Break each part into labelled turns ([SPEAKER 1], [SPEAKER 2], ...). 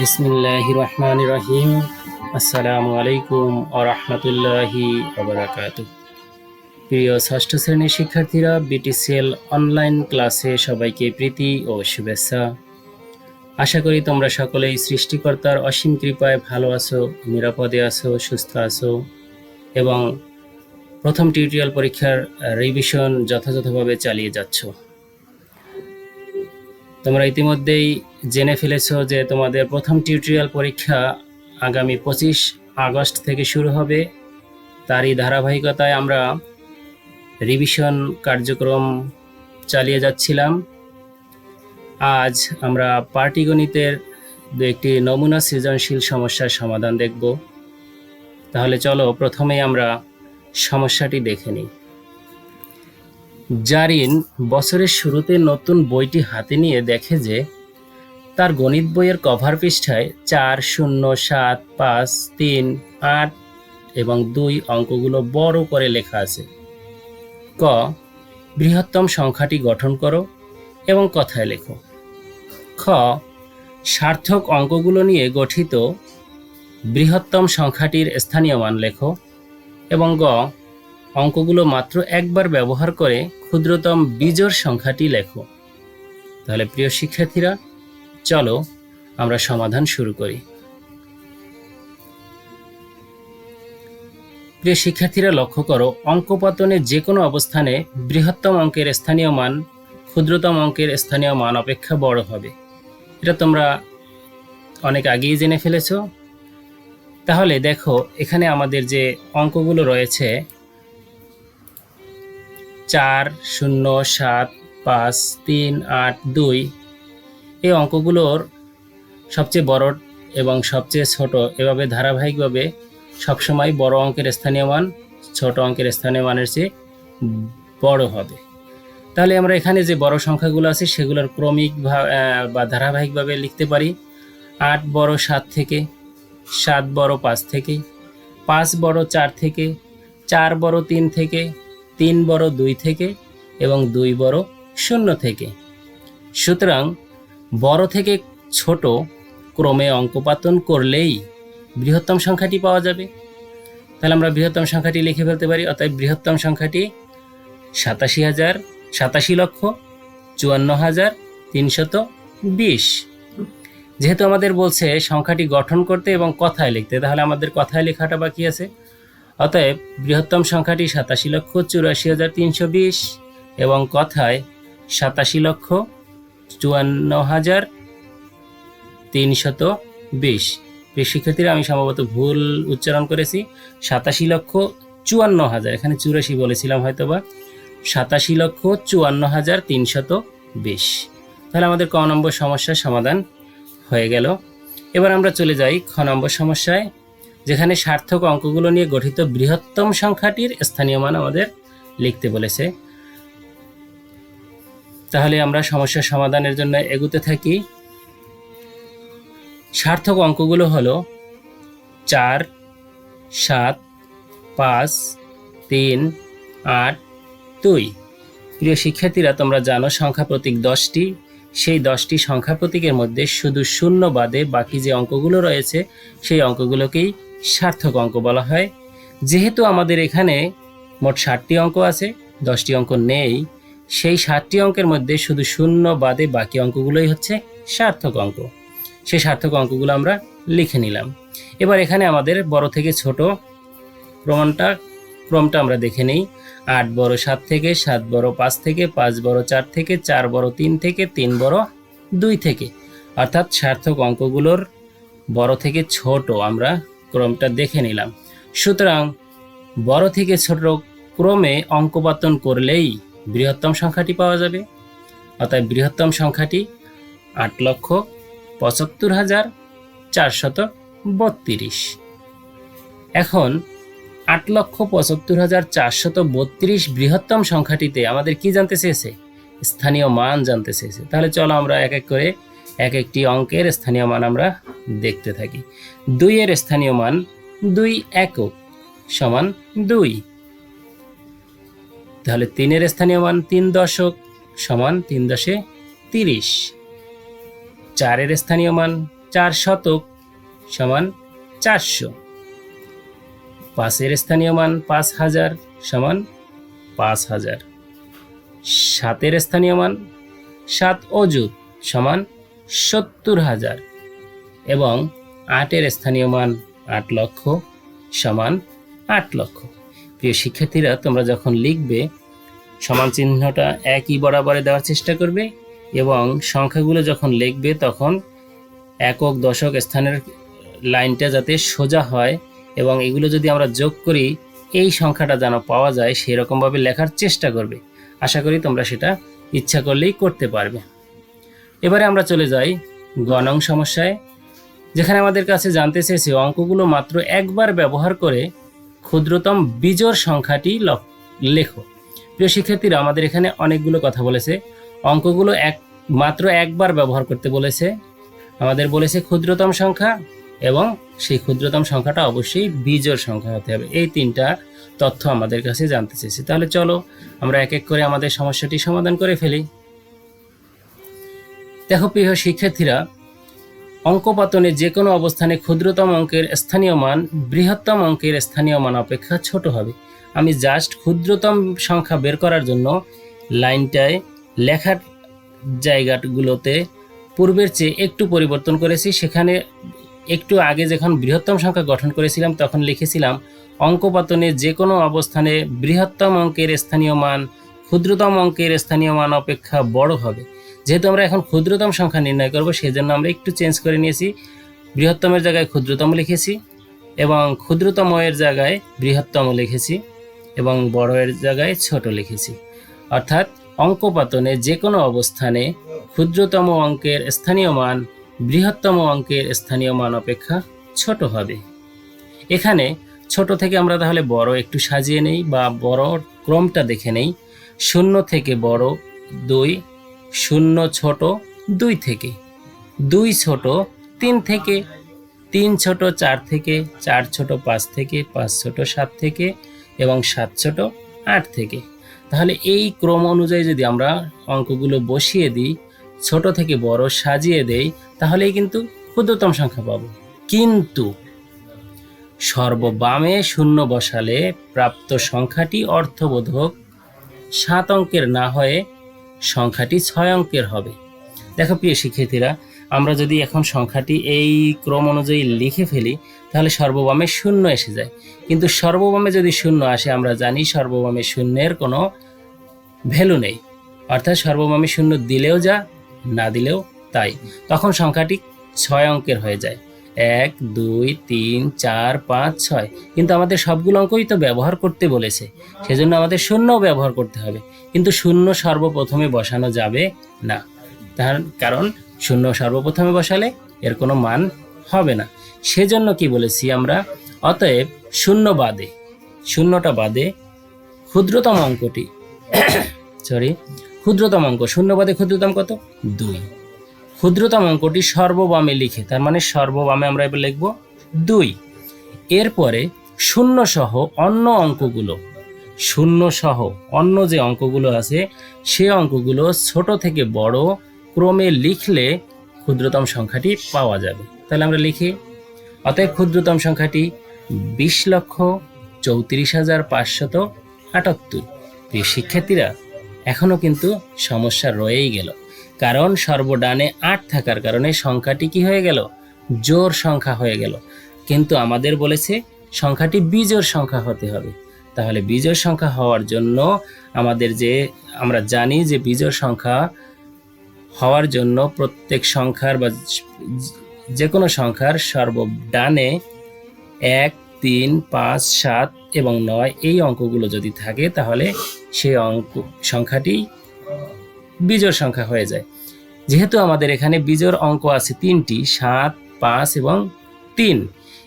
[SPEAKER 1] বিসমিল্লাহ রহমান রহিম। আসসালামু আলাইকুম ও রহমতুল্লাহি ওবরাকাত প্রিয় ষষ্ঠ শ্রেণির শিক্ষার্থীরা বিটিসিএল অনলাইন ক্লাসে সবাইকে প্রীতি ও শুভেচ্ছা। আশা করি তোমরা সকলেই সৃষ্টিকর্তার অসীম কৃপায় ভালো আছো, নিরাপদে আছো, সুস্থ আছো এবং প্রথম টিউটোরিয়াল পরীক্ষার রিভিশন যথাযথভাবে চালিয়ে যাচ্ছ। তোমরা ইতিমধ্যেই জেনে ফেলেছো যে তোমাদের প্রথম টিউটোরিয়াল পরীক্ষা আগামী পঁচিশ আগস্ট থেকে শুরু হবে। তারই ধারাবাহিকতায় আমরা রিভিশন কার্যক্রম চালিয়ে যাচ্ছিলাম। আজ আমরা পাটিগণিতের দু একটি নমুনা সৃজনশীল সমস্যার সমাধান দেখব। তাহলে চলো প্রথমেই আমরা সমস্যাটি দেখে নিই। জারিন বছরের শুরুতে নতুন বইটি হাতে নিয়ে দেখে যে তার গণিত বইয়ের কভার পৃষ্ঠায় চার, শূন্য, সাত, পাঁচ, তিন, আট এবং দুই অঙ্কগুলো বড় করে লেখা আছে। ক, বৃহত্তম সংখ্যাটি গঠন করো এবং কথায় লেখো। খ, সার্থক অঙ্কগুলো নিয়ে গঠিত বৃহত্তম সংখ্যাটির স্থানীয় মান লেখো এবং গ অঙ্কগুলো মাত্র একবার ব্যবহার করে ক্ষুদ্রতম বীজোর সংখ্যাটি লেখো। তাহলে প্রিয় শিক্ষার্থীরা, চলো আমরা সমাধান শুরু করি। প্রিয় শিক্ষার্থীরা, লক্ষ্য করো অঙ্কপতনের যে কোনো অবস্থানে বৃহত্তম অঙ্কের স্থানীয় মান ক্ষুদ্রতম অঙ্কের স্থানীয় মান অপেক্ষা বড় হবে। এটা তোমরা অনেক আগেই জেনে ফেলেছো। তাহলে দেখো, এখানে আমাদের যে অঙ্কগুলো রয়েছে চার, শূন্য, সাত, পাঁচ, তিন, আট, দুই। এই অঙ্কগুলোর সবচেয়ে বড় এবং সবচেয়ে ছোট, এভাবে ধারাবাহিকভাবে সবসময় বড় অঙ্কের স্থানীয় মান, ছোট অঙ্কের স্থানীয় মানের চেয়ে বড় হবে। তাহলে আমরা এখানে যে বড় সংখ্যাগুলো আছে, সেগুলোর ক্রমিক বা ধারাবাহিকভাবে লিখতে পারি। আট বড় সাত থেকে, সাত বড় পাঁচ থেকে, পাঁচ বড় চার থেকে, চার বড় তিন থেকে তিন বড় দুই থেকে এবং দুই বড় শূন্য থেকে। সুতরাং বড় থেকে ছোট ক্রমে অঙ্কপাতন করলেই বৃহত্তম সংখ্যাটি পাওয়া যাবে। তাহলে আমরা বৃহত্তম সংখ্যাটি লিখে ফেলতে পারি, অতএব বৃহত্তম সংখ্যাটি সাতাশি হাজার, সাতাশি লক্ষ, চুয়ান্ন হাজার, তিনশত বিশ। যেহেতু আমাদের বলছে সংখ্যাটি গঠন করতে এবং কথায় লিখতে, তাহলে আমাদের কথায় লেখাটা বাকি আছে। অতএব বৃহত্তম সংখ্যাটি সাতাশি লক্ষ চুরাশি হাজার তিনশো বিশ এবং কথায় সাতাশি লক্ষ চুয়ান্ন হাজার তিনশত বিশ। শিক্ষার্থীরা আমি সম্ভবত ভুল উচ্চারণ করেছি। সাতাশি লক্ষ চুয়ান্ন হাজার, এখানে চুরাশি বলেছিলাম হয়তোবা। সাতাশি লক্ষ চুয়ান্ন হাজার তিনশত বিশ। তাহলে আমাদের ক নম্বর সমস্যার সমাধান হয়ে গেল। এবার আমরা চলে যাই খ নম্বর সমস্যায়। যেখানে সার্থক অঙ্কগুলো নিয়ে গঠিত বৃহত্তম সংখ্যাটির স্থানীয় মান আমাদের লিখতে বলেছে। তাহলে আমরা সমস্যার সমাধানের জন্য এগুতে থাকি। সার্থক অঙ্কগুলো হলো চার, সাত, পাঁচ, তিন, আট, দুই। প্রিয় শিক্ষার্থীরা, তোমরা জানো সংখ্যা প্রতীক দশটি। সেই দশটি সংখ্যা প্রতীকের মধ্যে শুধু শূন্য বাদে বাকি যে অঙ্কগুলো রয়েছে, সেই অঙ্কগুলোকেই সার্থক অঙ্ক বলা হয়। যেহেতু আমাদের এখানে মোট ষাটটি অঙ্ক আছে, দশটি অঙ্ক নেই, সেই ষাটটি অঙ্কের মধ্যে শুধু শূন্য বাদে বাকি অঙ্কগুলোই হচ্ছে সার্থক অঙ্ক। সেই সার্থক অঙ্কগুলো আমরা লিখে নিলাম। এবার এখানে আমাদের বড় থেকে ছোট প্রমাণটা, ক্রমটা আমরা দেখে নিই। আট বড় সাত থেকে, সাত বড় পাঁচ থেকে, পাঁচ বড় চার থেকে, চার বড় তিন থেকে, তিন বড় দুই থেকে। অর্থাৎ সার্থক অঙ্কগুলোর বড় থেকে ছোট আমরা ক্রমটা দেখে নিলাম। সুতরাং, বড় থেকে ছোট ক্রমে অঙ্কপাতন করলেই বৃহত্তম সংখ্যাটি পাওয়া যাবে। অর্থাৎ বৃহত্তম সংখ্যাটি আট লক্ষ পঁচাত্তর হাজার চারশত বত্রিশ। এখন, আট লক্ষ পঁচাত্তর হাজার চারশত বত্রিশ বৃহত্তম সংখ্যাটিতে আমাদের কি জানতে চেয়েছে? স্থানীয় মান জানতে চেয়েছে। তাহলে চলো আমরা এক এক করে এক একটি অঙ্কের স্থানীয় মান আমরা দেখতে থাকি। দুইয়ের স্থানীয় মান দুই একক সমান দুই। তাহলে তিনের স্থানীয় মান তিন দশক সমান তিন দশে তিরিশ। চারের স্থানীয় মান চার শতক সমান চারশো। পাঁচের স্থানীয় মান পাঁচ হাজার সমান পাঁচ হাজার। সাতের স্থানীয় মান সাত অযুত সমান সত্তর হাজার এবং আটের স্থানীয় মান আট লক্ষ সমান আট লক্ষ। প্রিয় শিক্ষার্থীরা, তোমরা যখন লিখবে, সমান চিহ্নটা একই বরাবরে দেওয়ার চেষ্টা করবে এবং সংখ্যাগুলো যখন লিখবে, তখন একক দশক স্থানের লাইনটা যাতে সোজা হয় এবং এগুলো যদি আমরা যোগ করি, এই সংখ্যাটা যেন পাওয়া যায় সেই রকমভাবে লেখার চেষ্টা করবে। আশা করি তোমরা সেটা ইচ্ছা করলেই করতে পারবে। এবারে আমরা চলে যাই গণং সমস্যায়, যেখানে আমাদের কাছে জানতে চেয়েছে অঙ্কগুলো মাত্র একবার ব্যবহার করে ক্ষুদ্রতম বিজোড় সংখ্যাটি লেখো। প্রিয় শিক্ষার্থীরা, আমাদের এখানে অনেকগুলো কথা বলেছে। অঙ্কগুলো এক মাত্র একবার ব্যবহার করতে বলেছে। আমাদের বলেছে ক্ষুদ্রতম সংখ্যা এবং সেই ক্ষুদ্রতম সংখ্যাটা অবশ্যই বিজোড় সংখ্যা হতে হবে। এই তিনটা তথ্য আমাদের কাছে জানতে চেয়েছে। তাহলে চলো আমরা এক এক করে আমাদের সমস্যাটি সমাধান করে ফেলি। দেখো প্রিয় শিক্ষার্থীরা, অঙ্কপাতনে যে কোনো অবস্থানে ক্ষুদ্রতম অঙ্কের স্থানীয় মান, বৃহত্তম অঙ্কের স্থানীয় মান অপেক্ষা ছোট হবে। আমি জাস্ট ক্ষুদ্রতম সংখ্যা বের করার জন্য লাইনটায় লেখার জায়গাগুলোতে পূর্বের চেয়ে একটু পরিবর্তন করেছি। সেখানে একটু আগে যখন বৃহত্তম সংখ্যা গঠন করেছিলাম, তখন লিখেছিলাম, অঙ্কপাতনে যে কোনো অবস্থানে বৃহত্তম অঙ্কের স্থানীয় মান, ক্ষুদ্রতম অঙ্কের স্থানীয় মান অপেক্ষা বড় হবে। যেহেতু আমরা এখন ক্ষুদ্রতম সংখ্যা নির্ণয় করব সেই জন্য আমরা একটু চেঞ্জ করে নিয়েছি। বৃহত্তমের জায়গায় ক্ষুদ্রতম লিখেছি এবং ক্ষুদ্রতম এর জায়গায় বৃহত্তম লিখেছি এবং বড় এর জায়গায় ছোট লিখেছি। অর্থাৎ অঙ্কপাতনে যে কোনো অবস্থানে ক্ষুদ্রতম অঙ্কের স্থানীয় মান বৃহত্তম অঙ্কের স্থানীয় মান অপেক্ষা ছোট হবে। এখানে ছোট থেকে আমরা তাহলে বড় একটু সাজিয়ে নেই বা বড় ক্রমটা দেখে নেই। শূন্য থেকে বড় দুই শূন্য ছোট দুই থেকে। দুই ছোট তিন থেকে। তিন ছোট চার থেকে। চার ছোট পাঁচ থেকে। পাঁচ ছোট সাত থেকে। এবং সাত ছোট আট থেকে। তাহলে এই ক্রম অনুযায়ী যদি আমরা অঙ্কগুলো বসিয়ে দিই, ছোট থেকে বড় সাজিয়ে দেই, তাহলেই কিন্তু ক্ষুদ্রতম সংখ্যা পাবো। কিন্তু সর্ববামে শূন্য বসালে প্রাপ্ত সংখ্যাটি অর্থবোধক সাত অঙ্কের না হয়ে সংখ্যাটি ছয় অঙ্কের হবে। দেখো প্রিয় শিক্ষার্থীরা, আমরা যদি এখন সংখ্যাটি এই ক্রম অনুযায়ী লিখে ফেলি, তাহলে সর্ববামে শূন্য এসে যায়। কিন্তু সর্ববামে যদি শূন্য আসে, আমরা জানি সর্ববামে শূন্যের কোনো ভ্যালু নেই। অর্থাৎ সর্ববামে শূন্য দিলেও যা, না দিলেও তাই। তখন সংখ্যাটি ছয় অঙ্কের হয়ে যায়। এক, দুই, তিন, চার, পাঁচ, ছয়। কিন্তু আমাদের সবগুলো অঙ্কই তো ব্যবহার করতে বলেছে। সেজন্য আমাদের শূন্যও ব্যবহার করতে হবে। কিন্তু শূন্য সর্বপ্রথমে বসানো যাবে না। তার কারণ শূন্য সর্বপ্রথমে বসালে এর কোনো মান হবে না। সেজন্য কি বলেছি আমরা? অতএব শূন্য বাদে, শূন্যটা বাদে ক্ষুদ্রতম অঙ্কটি। সরি ক্ষুদ্রতম অঙ্ক, শূন্য বাদে ক্ষুদ্রতম কত? দুই। ক্ষুদ্রতম অঙ্কটি সর্ববামে লিখে, তার মানে সর্ববামে আমরা এবার লিখব দুই। এরপরে শূন্য সহ অন্য অঙ্কগুলো শূন্য সহ অন্য যে অঙ্কগুলো আছে, সে অঙ্কগুলো ছোট থেকে বড় ক্রমে লিখলে ক্ষুদ্রতম সংখ্যাটি পাওয়া যাবে। তাহলে আমরা লিখি, অতএব ক্ষুদ্রতম সংখ্যাটি বিশ লক্ষ চৌত্রিশ হাজার পাঁচশত আটাত্তর। শিক্ষার্থীরা এখনও কিন্তু সমস্যা রয়েই গেল। কারণ সর্বডানে আট থাকার কারণে সংখ্যাটি কি হয়ে গেল? জোর সংখ্যা হয়ে গেল। কিন্তু আমাদের বলেছে সংখ্যাটি বিজোর সংখ্যা হতে হবে। তাহলে বিজোড় সংখ্যা হওয়ার জন্য আমাদের যে, আমরা জানি যে বিজোড় সংখ্যা হওয়ার জন্য প্রত্যেক সংখ্যার বা যে কোনো সংখ্যার সর্বডানে এক, তিন, পাঁচ, সাত এবং নয় এই অঙ্কগুলো যদি থাকে তাহলে সেই অঙ্ক, সংখ্যাটি বিজোড় সংখ্যা হয়ে যায়। যেহেতু আমাদের এখানে বিজোড় অঙ্ক আছে তিনটি, সাত, পাঁচ এবং তিন,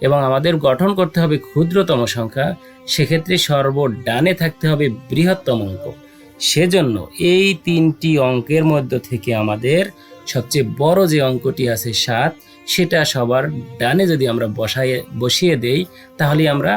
[SPEAKER 1] এবং আমাদের গঠন করতে হবে ক্ষুদ্রতম সংখ্যা, সেক্ষেত্রে সর্বডানে থাকতে হবে বৃহত্তম অঙ্ক। সেজন্য এই তিনটি অঙ্কের মধ্য থেকে আমাদের সবচেয়ে বড় যে অঙ্কটি আছে সাত, সেটা সবার ডানে যদি আমরা বসাইয়ে বসিয়ে দেই তাহলে আমরা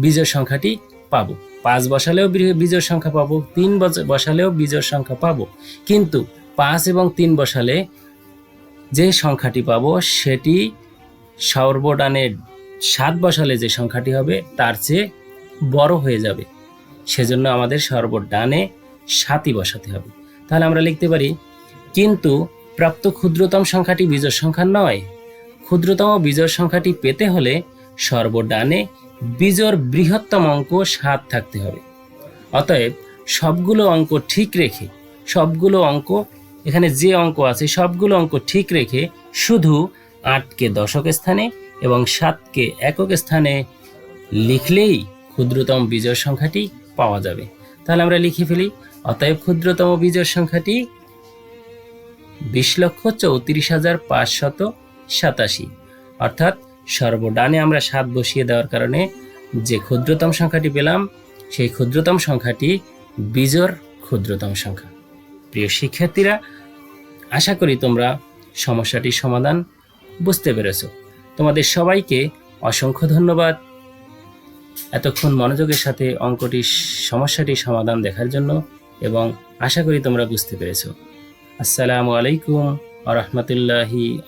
[SPEAKER 1] বীজের সংখ্যাটি পাবো। পাঁচ বসালেও বীজের সংখ্যা পাবো, তিন বস- বসালেও বীজের সংখ্যা পাবো। কিন্তু পাঁচ এবং তিন বসালে যে সংখ্যাটি পাবো, সেটি সর্বডানে সাত বসালে যে সংখ্যাটি হবে, তার চেয়ে বড় হয়ে যাবে। সেজন্য আমাদের সর্বডানে সাতই বসাতে হবে। তাহলে আমরা লিখতে পারি, কিন্তু প্রাপ্ত ক্ষুদ্রতম সংখ্যাটি বিজোড় সংখ্যা নয়। ক্ষুদ্রতম বিজোড় সংখ্যাটি পেতে হলে সর্বডানে বিজোড় বৃহত্তম অঙ্ক সাত থাকতে হবে। অতএব সবগুলো অঙ্ক ঠিক রেখে, সবগুলো অঙ্ক, এখানে যে অঙ্ক আছে, সবগুলো অঙ্ক ঠিক রেখে শুধু আটকে দশক স্থানে এবং সাতকে একক স্থানে লিখলেই ক্ষুদ্রতম বিজয় সংখ্যাটি পাওয়া যাবে। তাহলে আমরা লিখে ফেলি, অতএব ক্ষুদ্রতম বিজয় সংখ্যাটি বিশ লক্ষ চৌত্রিশ হাজার পাঁচশত সাতাশি। অর্থাৎ সর্বডানে আমরা সাত বসিয়ে দেওয়ার কারণে যে ক্ষুদ্রতম সংখ্যাটি পেলাম, সেই ক্ষুদ্রতম সংখ্যাটি বিজোর ক্ষুদ্রতম সংখ্যা। প্রিয় শিক্ষার্থীরা, আশা করি তোমরা সমস্যাটির সমাধান বুঝতে পেরেছ। তোমাদের সবাইকে অসংখ্য ধন্যবাদ। এতক্ষণ মনোযোগের সাথে অঙ্কটি সমস্যাটির সমাধান দেখার জন্য এবং আশা করি তোমরা বুঝতে পেরেছ। আসসালামু আলাইকুম আ রহমতুল্লাহি